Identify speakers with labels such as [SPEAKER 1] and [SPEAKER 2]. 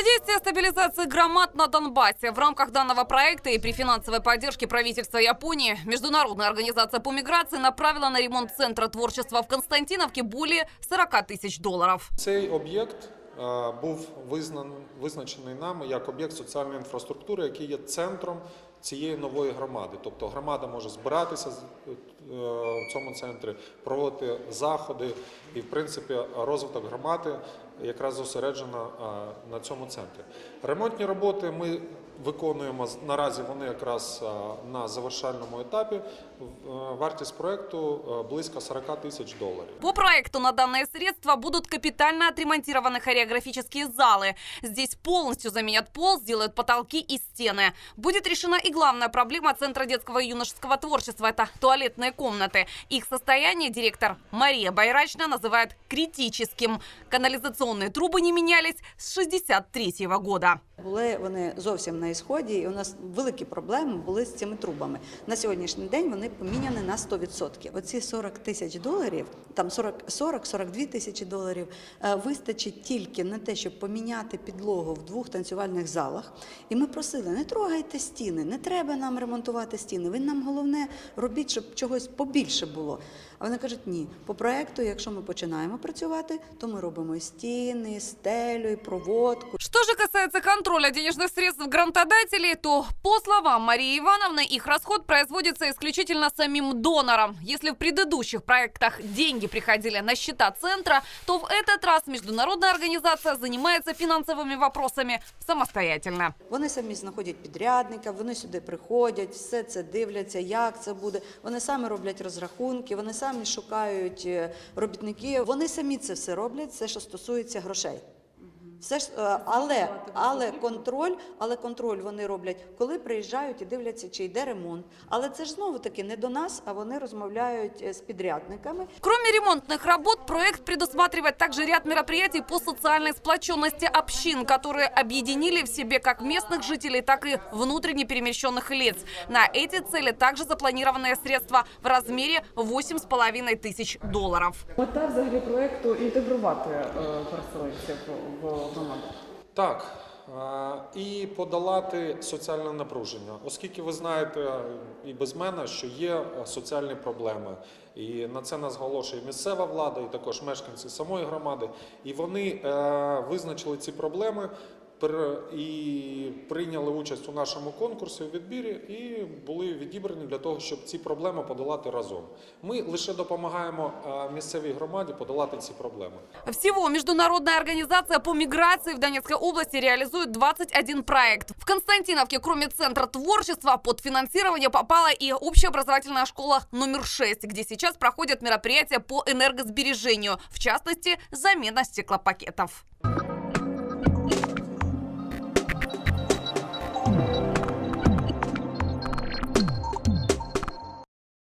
[SPEAKER 1] Содействие стабилизации громад на Донбассе. В рамках данного проекта и при финансовой поддержке правительства Японии Международная организация по миграции направила на ремонт Центра творчества в Константиновке более 40 тысяч долларов.
[SPEAKER 2] Цей об'єкт е, був визначений нами як об'єкт соціальної інфраструктури, який є центром цієї нової громади. Тобто громада може збиратися е, в цьому центрі, проводити заходи, і в принципі розвиток громади якраз зосереджено е, на цьому центрі. Ремонтні роботи ми виконуємо наразі. Вони якраз е, на завершальному етапі. В- е, Вартість проекту е, близько 40 тисяч доларів.
[SPEAKER 1] По проекту на данные средства будут капитально отремонтированы хореографические залы. Здесь полностью заменят пол, сделают потолки и стены. Будет решена и главная проблема Центра детского и юношеского творчества – это туалетные комнаты. Их состояние директор Мария Байрачна называет критическим. Канализационные трубы не менялись с 63 года.
[SPEAKER 3] Були вони зовсім на ісході, і у нас великі проблеми були з цими трубами. На сьогоднішній день вони поміняні на 100%. Оці 40 тисяч доларів, там 40 40-42 тисячі доларів, е, вистачить тільки на те, щоб поміняти підлогу в двох танцювальних залах. І ми просили, не трогайте стіни, не треба нам ремонтувати стіни. Ви нам головне робіть, щоб чогось побільше було. А вони кажуть, ні, по проекту, якщо ми починаємо працювати, то ми робимо і стіни, і стелю, і проводку.
[SPEAKER 1] Что же касается контроля денежных средств грантодателей, то, по словам Марии Ивановны, их расход производится исключительно самим донором. Если в предыдущих проектах деньги приходили на счета центра, то в этот раз международная организация занимается финансовыми вопросами самостоятельно.
[SPEAKER 3] Вони самі знаходять підрядника, вони сюди приходять, все це дивляться, як це буде. Вони самі роблять розрахунки, вони самі шукають е, робітників. Вони самі це все роблять, все, що стосується грошей. Все ж, е, але, але контроль, але контроль вони роблять, коли приїжджають і дивляться, чи йде ремонт. Але це ж знову таки не до нас, а вони розмовляють е, з підрядниками.
[SPEAKER 1] Кроме ремонтных работ, проект предусматривает также ряд мероприятий по социальной сплоченности общин, которые объединили в себе как местных жителей, так и внутренне перемещенных лиц. На эти цели также запланированные средства в размере 8,5 тысяч долларов.
[SPEAKER 4] Мета взагалі проекту інтегрувати е, переселенців в громаду.
[SPEAKER 2] Так. І подолати соціальне напруження, оскільки ви знаєте і без мене, що є соціальні проблеми, і на це нас оголошує місцева влада, і також мешканці самої громади. І вони е, визначили ці проблеми і прийняли участь у нашому конкурсі у відбірі, і були відібрані для того, щоб ці проблеми подолати разом. Ми лише допомагаємо е, місцевій громаді подолати ці проблеми.
[SPEAKER 1] Всего Международная организация по миграции в Донецкой области реализует 21 проект. В Константиновке, кроме Центра творчества, под финансирование попала и общеобразовательная школа номер 6, где сейчас проходят мероприятия по энергосбережению, в частности, замена стеклопакетов.